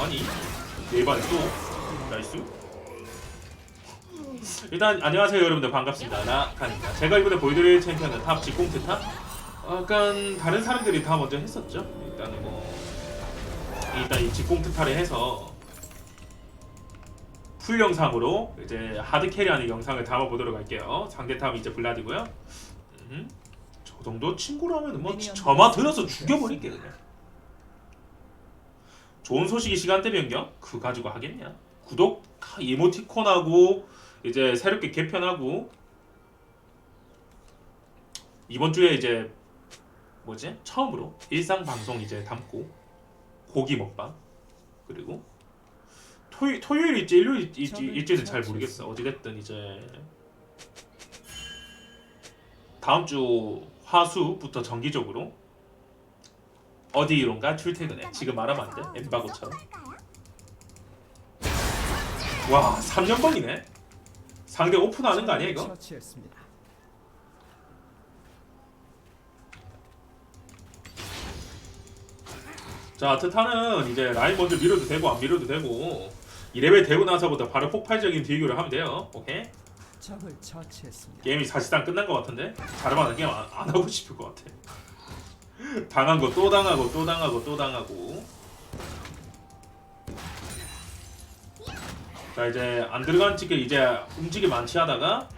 아니 네이버에 또. 나이스. 일단 안녕하세요 여러분들. 반갑습니다. 나칸입니다 제가 이번에 보여드릴 챔피언은 탑 직공트 탑? 약간 다른 사람들이 다 먼저 했었죠. 일단은 뭐 일단 이 직공트 탈을 해서 풀 영상으로 이제 하드 캐리하는 영상을 담아보도록 할게요. 상대 탑 이제 블라디고요. 음, 저 정도 친구라면 뭐 저마 들어서 죽여버릴게 그냥 좋은 소식이 시간대 변경? 그거 가지고 하겠냐? 구독 이모티콘하고 이제 새롭게 개편하고 이번 주에 이제 뭐지? 처음으로 일상 방송 이제 담고 고기 먹방 그리고 토요 토요일일지 일요일일지 일지는 잘 모르겠어. 어찌 됐든 이제 다음 주 화수부터 정기적으로 어디론가 출퇴근해. 지금 말하면 안 돼. 엠바고처럼. 와, 3년번이네. 상대 오픈하는 거 아니야 이거? 처치했습니다. 자, 트타는 이제 라인 먼저 밀어도 되고 안 밀어도 되고 2레벨 되고 나서부터 바로 폭발적인 딜교를 하면 돼요. 오케이? 적을 처치했습니다. 게임이 사실상 끝난 것 같은데 자르바는 게임 안, 안 하고 싶을 것 같아. 당한 거 또 당하고 또 당하고 또 당하고. 자 이제 안 들어간 찍게 이제 움직임 많지 하다가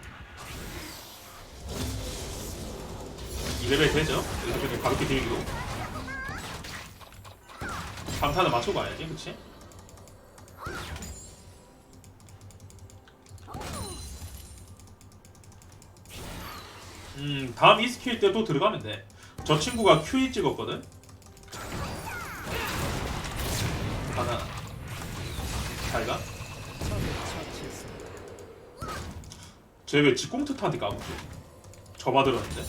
2레벨 되죠? 이렇게 가볍게 딜기로 방탄을 맞추고 가야지 그치? 음 다음 이 스킬 때 또 들어가면 돼 저 친구가 Q2 찍었거든? 하나 잘가? 쟤왜 직공특한테 까부지? 저마 들었는데?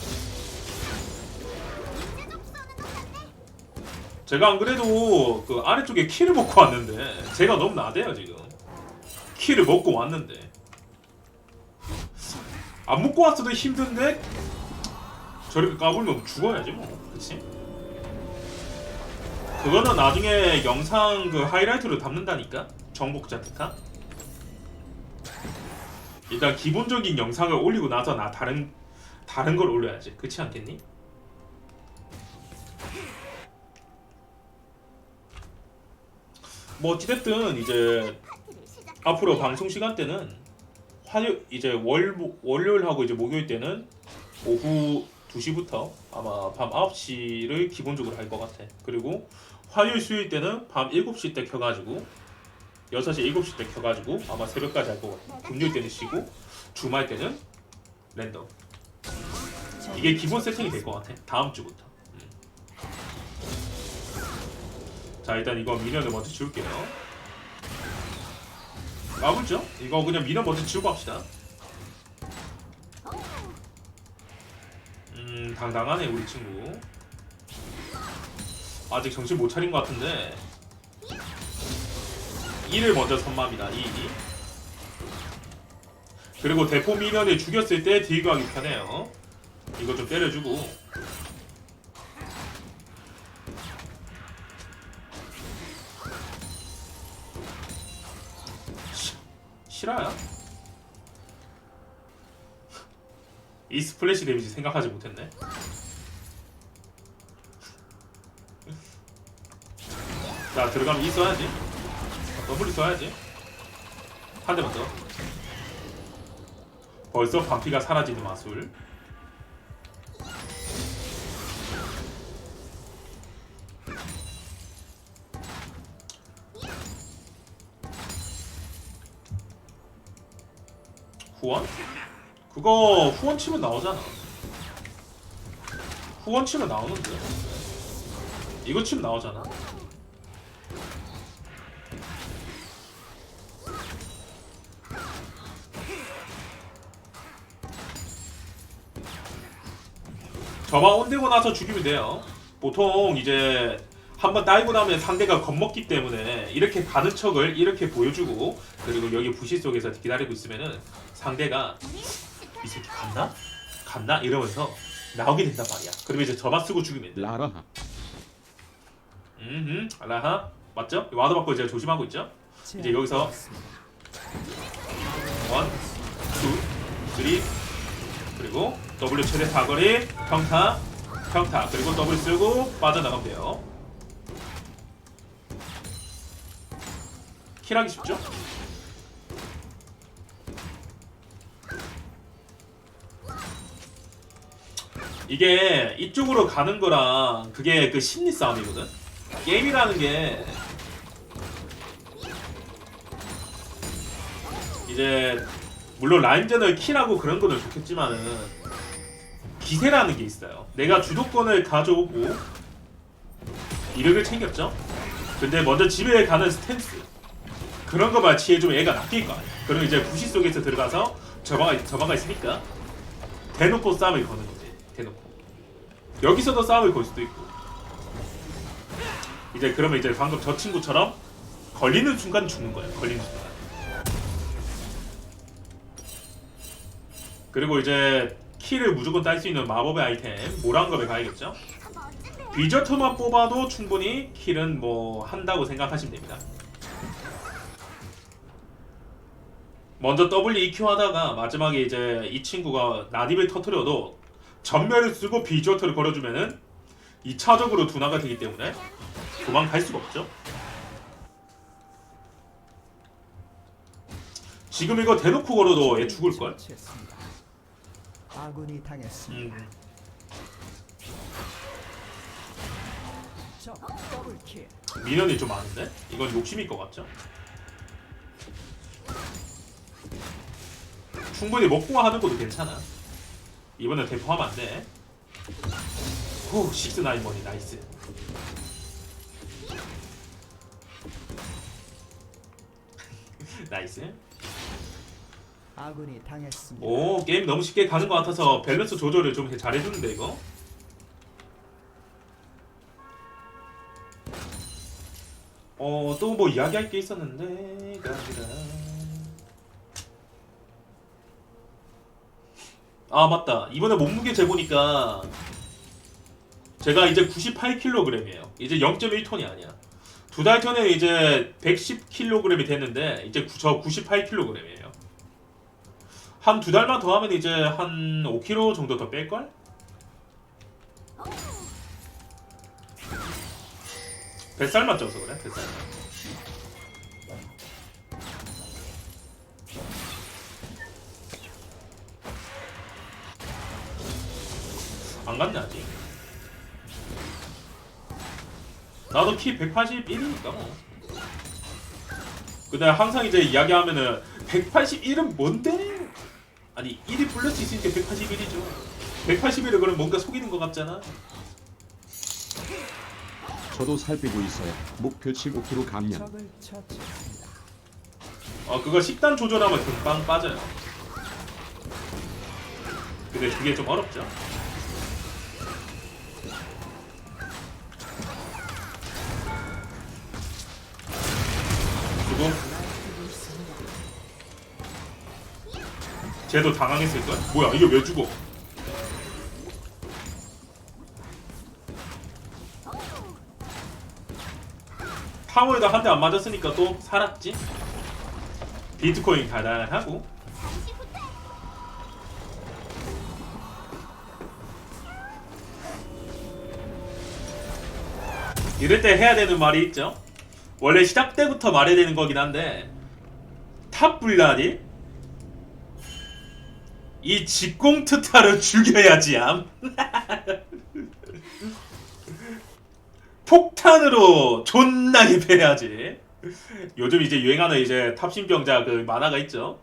제가 안 그래도 그 아래쪽에 키를 먹고 왔는데 제가 너무 나대요 지금 키를 먹고 왔는데 안 먹고 왔어도 힘든데 저렇게 까불면 죽어야지 뭐 그치? 그거는 나중에 영상 그 하이라이트로 담는다니까 정복자 특화 일단 기본적인 영상을 올리고 나서 나 다른 다른 걸 올려야지 그렇지 않겠니? 뭐 어찌됐든 이제 앞으로 방송 시간대는 화요 이제 월 월요일하고 이제 목요일 때는 오후 2시부터 아마 밤 9시를 기본적으로 할 것 같아. 그리고 화요일 수요일 때는 밤 7시 때 켜가지고 6시 7시 때 켜가지고 아마 새벽까지 할 것 같아. 금요일 때는 쉬고 주말 때는 랜덤. 이게 기본 세팅이 될 것 같아. 다음 주부터. 음. 자 일단 이거 미니언을 먼저 지울게요. 까불죠? 이거 그냥 미니언 먼저 지우고 합시다. 음 당당하네 우리 친구. 아직 정신 못 차린 것 같은데 2를 먼저 선마합니다 2 2 그리고 대포 미니언을 죽였을 때 딜교 하기 편해요 이거 좀 때려주고 시- 실화야? 이 스 플래시 데미지 생각하지 못했네. 자 들어가면 이 써야지. 더블이 써야지. 한 대만 더. 벌써 반피가 사라지는 마술. 후원? 그거 후원 치면 나오잖아. 후원 치면 나오는데? 이거 치면 나오잖아? 저만 온되고 나서 죽이면 돼요. 보통 이제 한번 따이고 나면 상대가 겁먹기 때문에 이렇게 가는 척을 이렇게 보여주고 그리고 여기 부시 속에서 기다리고 있으면은 상대가 이 새끼 갔나? 갔나? 이러면서 나오게 된단 말이야. 그러면 이제 저만 쓰고 죽이면 돼. 라라하 음, 라하. 맞죠? 와드 받고 이제 조심하고 있죠? 이제 여기서 원, 투, 쓰리 그리고 W 최대 사거리 평타 평타 그리고 W 쓰고 빠져나가면 돼요 킬하기 쉽죠? 이게 이쪽으로 가는 거랑 그게 그 심리 싸움이거든 게임이라는 게 이제 물론 라인전을 킬하고 그런 거는 좋겠지만은 기세라는 게 있어요. 내가 주도권을 가져오고 이득을 챙겼죠. 근데 먼저 집에 가는 스탠스 그런 거만 취해주면 얘가 낚일 거 아니야. 그럼 이제 부시 속에서 들어가서 저마가 저마가 있으니까 대놓고 싸움을 거는 여기서도 싸움을 걸 수도 있고 이제 그러면 이제 방금 저 친구처럼 걸리는 순간 죽는 거예요. 걸리는 순간. 그리고 이제 키를 무조건 딸 수 있는 마법의 아이템 모란겁에 가야겠죠? 비저트만 뽑아도 충분히 킬은 뭐 한다고 생각하시면 됩니다. 먼저 W EQ 하다가 마지막에 이제 이 친구가 나딥을 터트려도 전멸을 쓰고 비저트를 걸어주면은 2차적으로 둔화가 되기 때문에 도망갈 수가 없죠. 지금 이거 대놓고 걸어도 얘 죽을걸? 처치했습니다. 아군이 당했습니다. 음. 적 더블킬. 미련이 좀 많은데? 이건 욕심일 것 같죠? 충분히 먹고 하는 것도 괜찮아. 이번엔 대포하면 안 돼. 후, 식스 나인 머니 나이스. 나이스. 아군이 당했습니다. 오, 게임 너무 쉽게 가는 것 같아서 밸런스 조절을 좀 잘해주는데 이거. 어, 또 뭐 이야기할 게 있었는데 가지라. 아 맞다. 이번에 몸무게 재보니까 제가 이제 98kg이에요. 이제 0.1톤이 아니야. 두 달 전에 이제 110kg이 됐는데 이제 구- 저 98kg이에요. 한 두 달만 더 하면 이제 한 5kg 정도 더 뺄걸? 뱃살만 쪄서 그래 뱃살 안 갔네 아직 나도 키 181이니까 뭐 근데 항상 이제 이야기하면은 181은 뭔데? 아니 1이 플러스 있으니까 181이죠 181을 그럼 뭔가 속이는 것 같잖아 저도 살 빼고 있어요. 목표치 5kg 감량. 어 그거 식단 조절하면 금방 빠져요. 근데 그게 좀 어렵죠. 쟤도 당황했을 거야. 뭐야 이게 왜 죽어? 타워에다 한 대 안 맞았으니까 또 살았지. 비트코인 가난하고 이럴 때 해야 되는 말이 있죠. 원래 시작 때부터 말해야 되는 거긴 한데 탑 불라디 이 직공 트타를 죽여야지 암. 폭탄으로 존나게 패야지. 요즘 이제 유행하는 이제 탑신병자 그 만화가 있죠.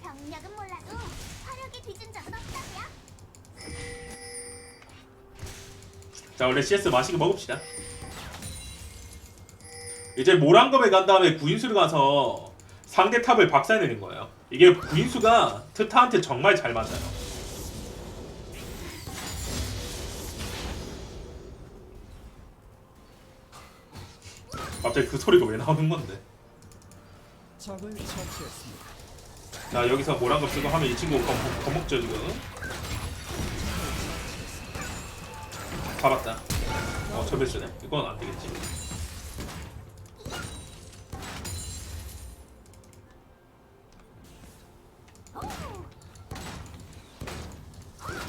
병력은 몰라도 화력이 뒤진 적은 없다고요? 자 원래 CS 맛있게 먹읍시다. 이제 모란검에 간 다음에 구인수를 가서 상대 탑을 박살내는 거예요. 이게 구인수가 트타한테 정말 잘 맞아요. 갑자기 그 소리가 왜 나오는 건데? 적을 처치했습니다. 자 여기서 모란검 쓰고 하면 이 친구 겁, 겁먹죠 지금. 잡았다. 어 전멸 쓰네. 이건 안 되겠지.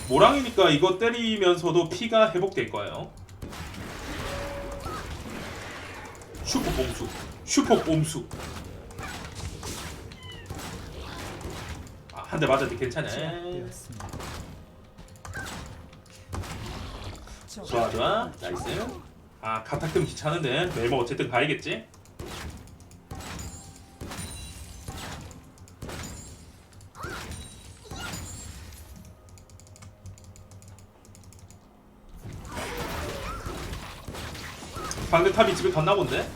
모랑이니까 이거 때리면서도 피가 회복될 거예요. 슈퍼 꼼수, 슈퍼 꼼수. 아, 한 대 맞았는데 괜찮아. 좋아 좋아 나이스 아 카타큼 귀찮은데 멜모 어쨌든 가야겠지 방금 탑이 집에 갔나 본데?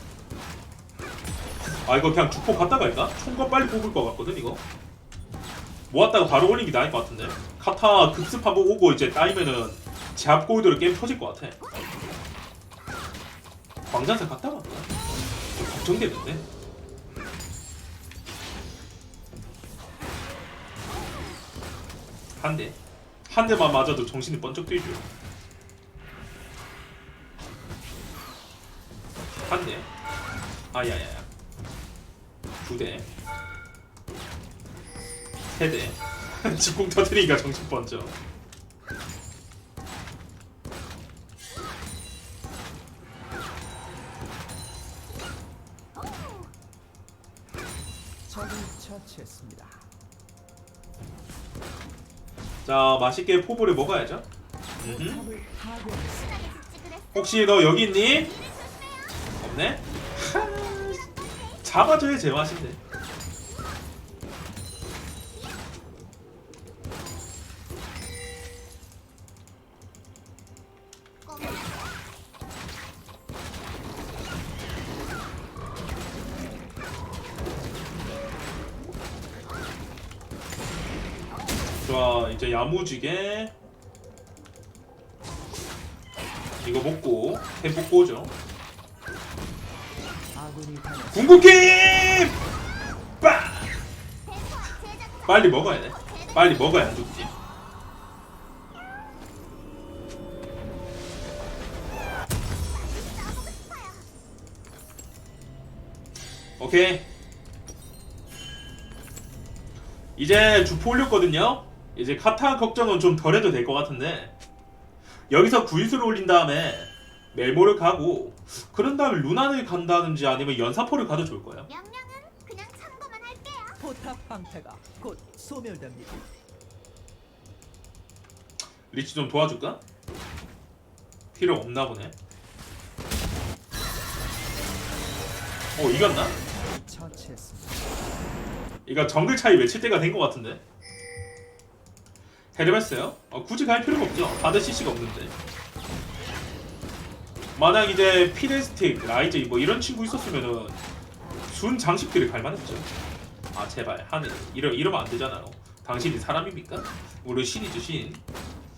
아 이거 그냥 주포 갔다 갈까? 총과 빨리 뽑을 것 같거든 이거 모았다가 바로 올린 게 나을 것 같은데 카타 급습 한번 오고 이제 따이면은 제압 골드로 게임 터질 것 같아 광장사 갔다? 좀 걱정되는데 한 대. 한 대만 맞아도 정신이 번쩍 들죠. 한 대. 아야야야. 두 대. 세 대. 직공 터트리니까 정신 번쩍. 처치했습니다. 자, 맛있게 포부를 먹어야죠. 음흠. 혹시 너 여기 있니? 하, 잡아줘야 제맛인데. 좋아, 이제 야무지게 이거 먹고 회복 오죠. 빨리 먹어야 돼. 빨리 먹어야 안 죽지. 오케이. 이제 주포 올렸거든요. 이제 카타 걱정은 좀 덜 해도 될 것 같은데 여기서 구일수를 올린 다음에 멜모를 가고 그런 다음에 루난을 간다든지 아니면 연사포를 가도 좋을 거예요. 명령은 그냥 참고만 할게요. 포 탑 방패가 곧 소멸됩니다. 리치 좀 도와줄까? 필요 없나 보네. 어 이겼나? 처치했습니다. 이거 정글 차이 외칠 때가 된 것 같은데. 헤르메스요? 어, 굳이 갈 필요가 없죠. 다들 CC가 없는데. 만약 이제 피레스틱, 라이즈 뭐 이런 친구 있었으면은 순 장식들을 갈 만했죠. 아 제발 하늘 이러 이러면 안 되잖아요. 당신이 사람입니까? 우리 신이죠 신.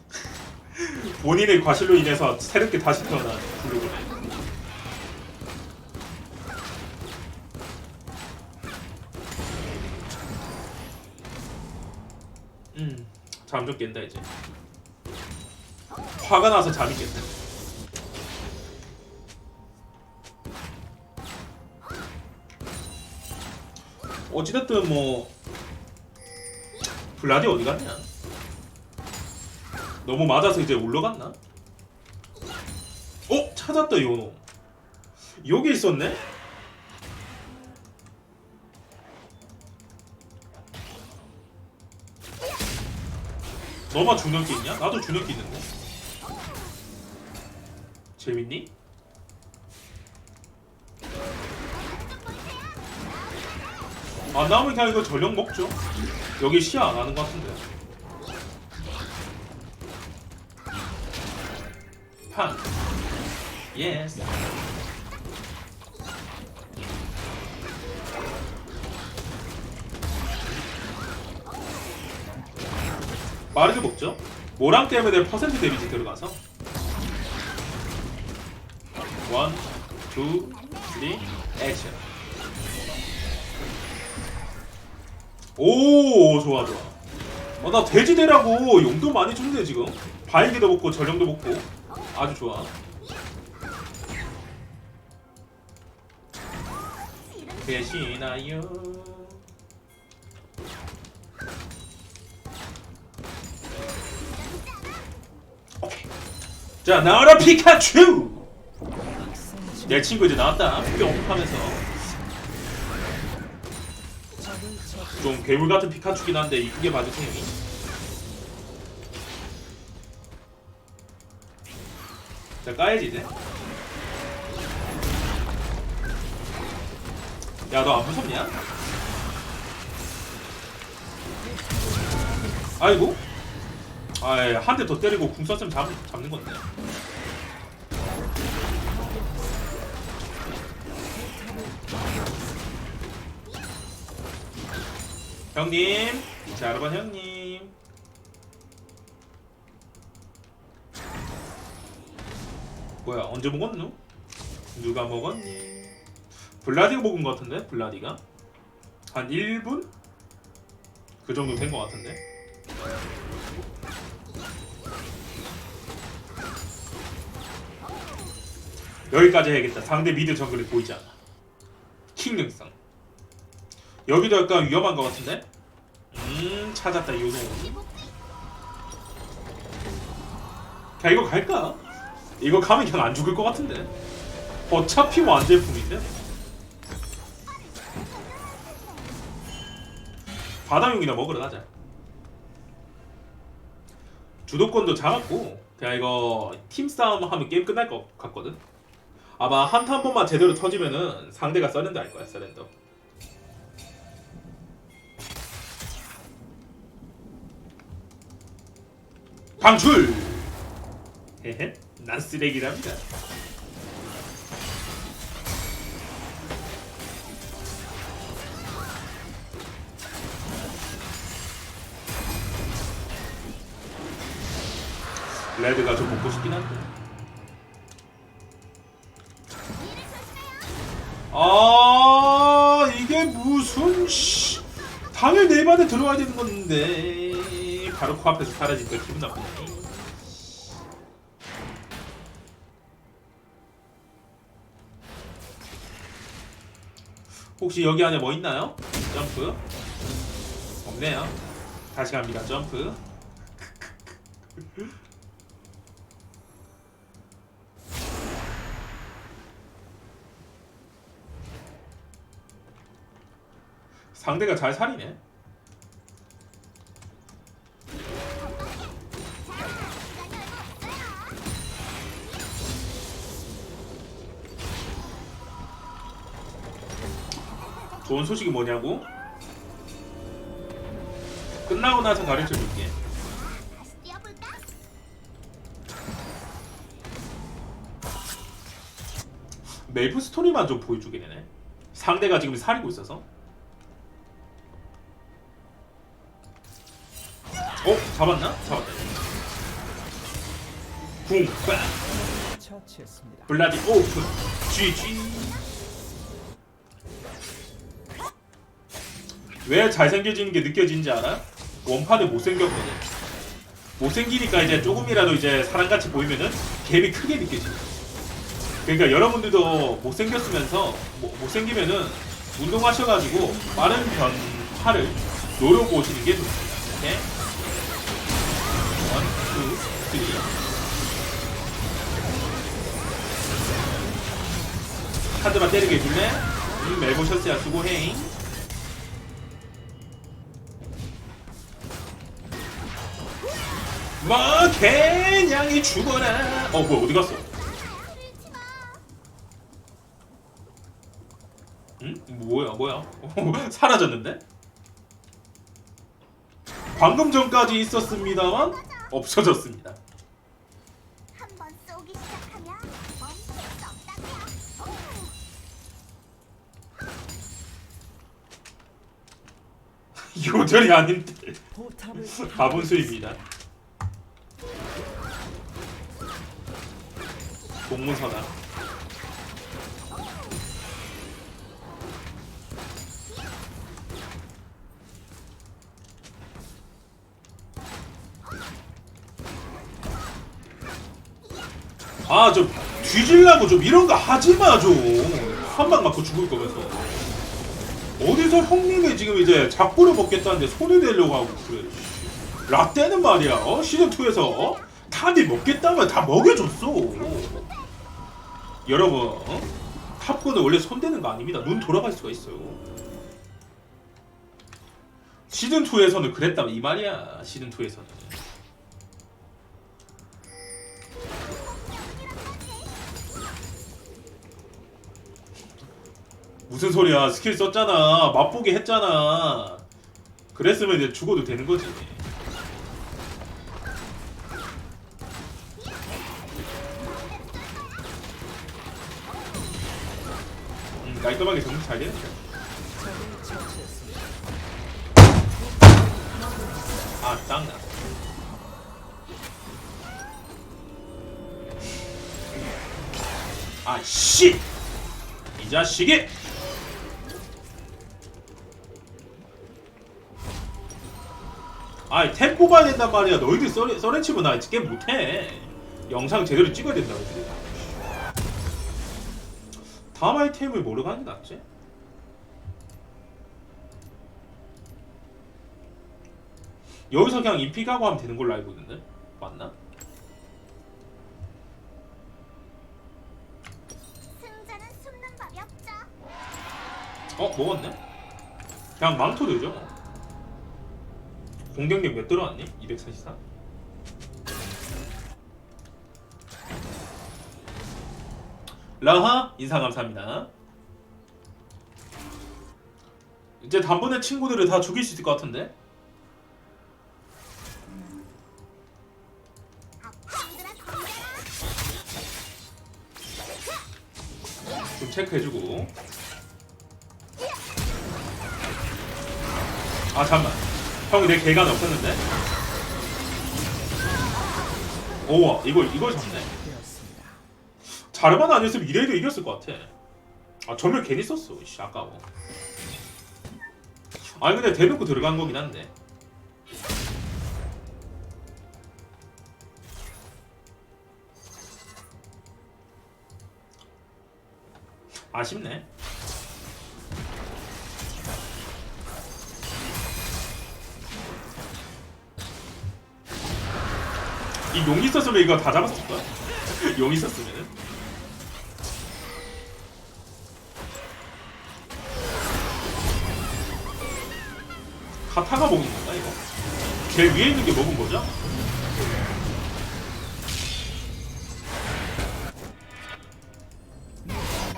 본인의 과실로 인해서 새롭게 다시 태어난 블루그네. 음, 잠좀 깬다 이제. 화가 나서 잠이 깼다. 어찌됐든 뭐 블라디 어디 갔냐? 너무 맞아서 이제 올라갔나? 어? 찾았다 요놈 여기 있었네? 너만 중력기 있냐? 나도 중력기 있는데 재밌니? 안 나오면 그냥 이거 전력 먹죠. 여기 시야 안 하는 것 같은데. 판. 예스 빠르게 먹죠? 모랑 때문에 퍼센트 데미지 들어가서. 원, 투, 쓰리, 액션 오 좋아 좋아. 어, 나 돼지 되라고. 용도 많이 줬네 지금. 바인드도 먹고 전령도 먹고. 아주 좋아. 계시나요 자 나와라 피카츄! 내 친구 이제 나왔다. 뿅 하면서. 좀 괴물 같은 피카츄긴 한데 이쁘게 봐주세요 자 까야지 이제. 야 너 안 무섭냐? 아이고. 아이 한대 더 때리고 궁 썼으면 잡, 잡는 건데 형님 자르반 형님 뭐야 언제 먹었누? 누가 먹었니? 블라디가 먹은 것 같은데 블라디가 한 1분? 그 정도 된 것 같은데 여기까지 해야겠다 상대 미드 정글이 보이지 않아 킹 능성 여기도 약간 위험한 것 같은데? 음 찾았다 요노 야 이거 갈까? 이거 가면 그냥 안 죽을 것 같은데. 어차피 완제품인데? 바다용이나 먹으러 가자. 주도권도 잡았고 그냥 이거 팀 싸움 하면 게임 끝날 것 같거든? 아마 한타 한 번만 제대로 터지면은 상대가 서렌더 할 거야 서렌더 방출! 헤헤, 난 쓰레기랍니다. 레드가 좀 먹고 싶긴 한데. 아 이게 무슨 씨 당연히 내 반에 들어와야 되는 건데 바로 코앞에서 사라지니까 기분 나쁘네. 혹시 여기 안에 뭐 있나요? 점프? 없네요. 다시 갑니다. 점프. 상대가 잘 살이네. 좋은 소식이 뭐냐고? 끝나고 나서 가르쳐 줄게. 메이플 스토리만 좀 보여주게 되네. 상대가 지금 살이고 있어서. 어? 잡았나? 잡았다. 궁, 빵! 블라디 오픈! GG! 왜 잘생겨지는 게 느껴지는지 알아? 원판에 못생겼거든. 못생기니까 이제 조금이라도 이제 사람같이 보이면은 갭이 크게 느껴지네. 그러니까 여러분들도 못생겼으면서 뭐- 못생기면은 운동하셔가지고 빠른 변화를 노려보시는 게 좋습니다. 오케이? 원, 투, 쓰리. 카드만 때리게 해줄래? 음, 멜보셔스야 수고해. 뭐 개냥이 죽어라. 어 뭐야 어디 갔어? 응? 뭐야 뭐야? 사라졌는데? 방금 전까지 있었습니다만 없어졌습니다. 한번 쏘기 시작하면 멈출 수 없다고요. 요절이 아닌데 포탑을 가분수입니다. 공문서다. 아, 좀 뒤질라고 좀 이런 거 하지 마 좀. 한방 맞고 죽을 거면서. 어디서 형님이 지금 이제 작부를 먹겠다는데 손을 대려고 하고 그래. 씨. 라떼는 말이야. 어? 시즌 2에서 어? 탑이 먹겠다면 다 먹여줬어. 여러분, 어? 탑건은 원래 손대는 거 아닙니다. 눈 돌아갈 수가 있어요. 시즌 2에서는 그랬다면 이 말이야. 시즌 2에서는. 무슨 소리야? 스킬 썼잖아. 맛보게 했잖아. 그랬으면 이제 죽어도 되는 거지. 처치했습니다. 아, 짱나. 아, 씨! 이 자식이! 아이, 템 뽑아야 된단 말이야. 너희들 썰, 썰렌치면 나 게임 못해. 영상 제대로 찍어야 된다고. 다음 아이템을 모르고 하는 게 낫지? 여기서 그냥 인피 가고 하면 되는 걸로 알고 있는데 맞나? 승자는 숨는 법이 없죠. 어 먹었네. 그냥 망토 되죠. 공격력 몇 들어왔니? 244. 라하 인사 감사합니다. 이제 단번에 친구들을 다 죽일 수 있을 것 같은데? 체크해주고. 아 잠만. 형이 내 개간 없었는데? 오와 이걸 이걸 잡네. 자르만 아니었으면 2대1도 이겼을 것 같아. 아 전멸 괜히 썼어. 씨 아까워. 아니 근데 대놓고 들어간 거긴 한데 아쉽네 이용 있었으면 이거 다 잡았을 거야 용 있었으면 카타가 먹은 건가 이거? 제일 위에 있는 게 먹은 거죠?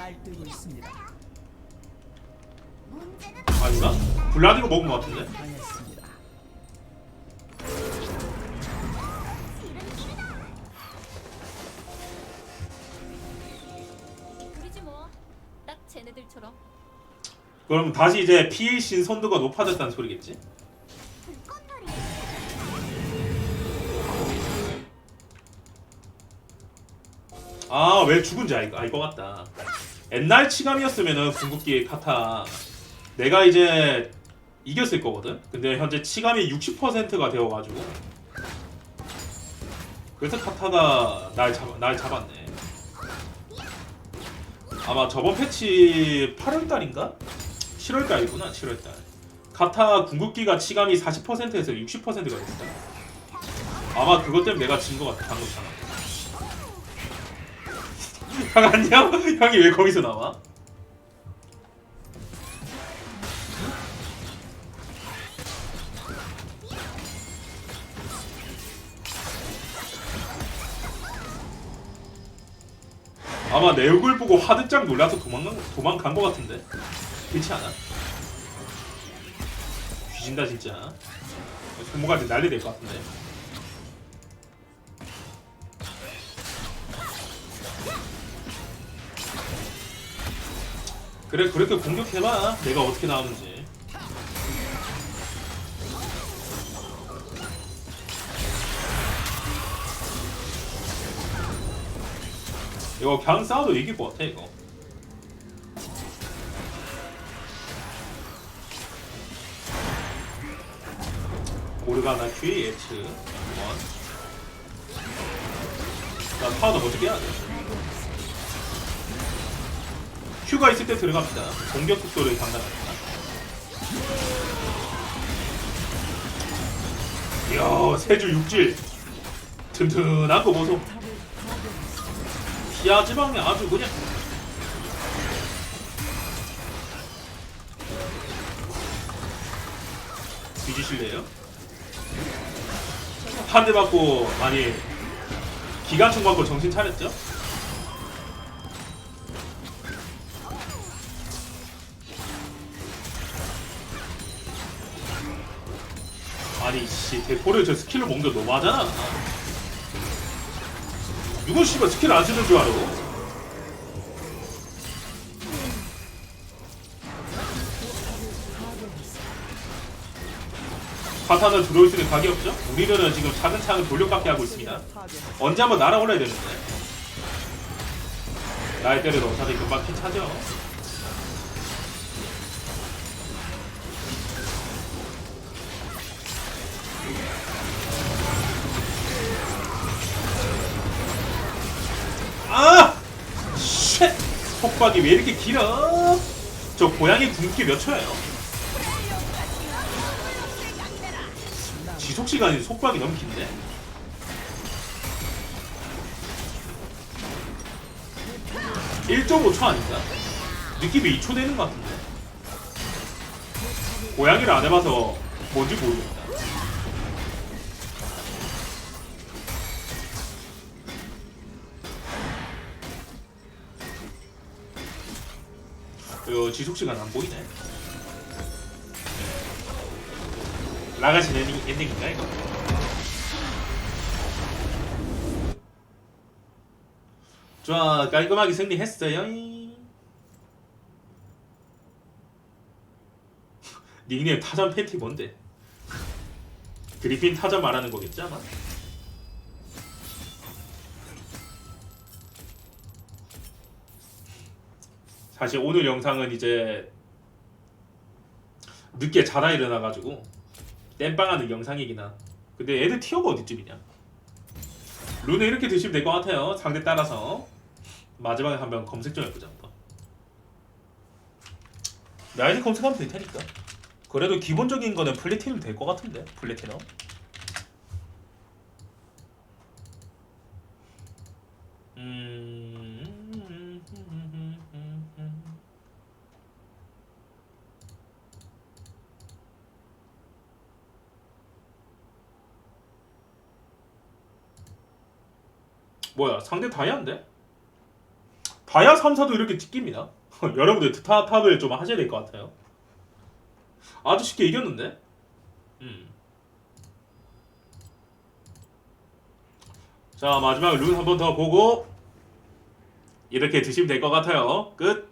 날뛰고 있습니다. 아닌가? 블라디가 먹은 거 같은데? 당했습니다. 그러지 뭐. 딱 쟤네들처럼. 그럼 다시 이제 피의 신선도가 높아졌다는 소리겠지? 아 왜 죽은지 알 것 같다 옛날 치감이었으면은 궁극기 카타 내가 이제 이겼을 거거든? 근데 현재 치감이 60%가 되어가지고. 그래서 카타가 날, 잡, 날 잡았네. 아마 저번 패치 8월달인가? 7월달이구나 7월달. 카타 궁극기가 치감이 40%에서 60%가 됐어 아마 그것 때문에 내가 진거 같아 방금 상황 형 안녕? 형이 왜 거기서 나와? 아마 내 얼굴 보고 화들짝 놀라서 도망간 도망간 거 같은데 그렇지 않아? 뒤진다 진짜 손모가지 난리 될 것 같은데 그래 그렇게 공격해봐 내가 어떻게 나오는지 이거 그냥 싸워도 이길 것 같아 이거 오르가나 큐이 예츠 원. 나 파워도 어떻게 해야 돼? 휴가 있을 때 들어갑니다. 공격 속도를 담당합니다. 이야, 세줄 육질 튼튼한 거 보소. 피아 지방에 아주 그냥 뒤지실래요? 한 대 맞고 아니 기관총 맞고 정신 차렸죠? 아니 씨 대포를 저 스킬로 먹는 거 너무하잖아 누군 씨발 스킬 안 쓰는 줄 알아? 파탄을 들어올 수 있는 각이 없죠? 우리는 지금 차근차근 돌려깎기 하고 있습니다. 언제 한번 날아올라야 되는데. 나의 때려도 어차피 금방 피 차죠. 속박이 왜 이렇게 길어? 저 고양이 굶기 몇 초예요? 지속 시간이 속박이 너무 긴데? (1.5초) 아닌가? 느낌이 2초 되는 것 같은데 고양이를 안 해봐서 뭔지 모르겠다 지속 시간 안 보이네 라가시 엔딩, 엔딩인가 이거? 좋아 깔끔하게 승리했어요 닉네임 타전 팬티 뭔데? 그리핀 타전 말하는 거겠지 아마? 사실 오늘 영상은 이제 늦게 자다 일어나가지고 땜빵하는 영상이긴 한 근데 애들 티어가 어디쯤이냐 룬을 이렇게 드시면 될 것 같아요. 상대 따라서. 마지막에 한번 검색 좀 해보자 한번. 내 아이디 검색하면 될 테니까. 그래도 기본적인 거는 플래티넘 될 것 같은데 플래티넘? 음... 뭐야 상대 다이아인데? 다이아 3사도 이렇게 찍힙니다 여러분들 타, 탑을 좀 하셔야 될 것 같아요 아주 쉽게 이겼는데? 음. 자 마지막 룬 한 번 더 보고 이렇게 드시면 될 것 같아요 끝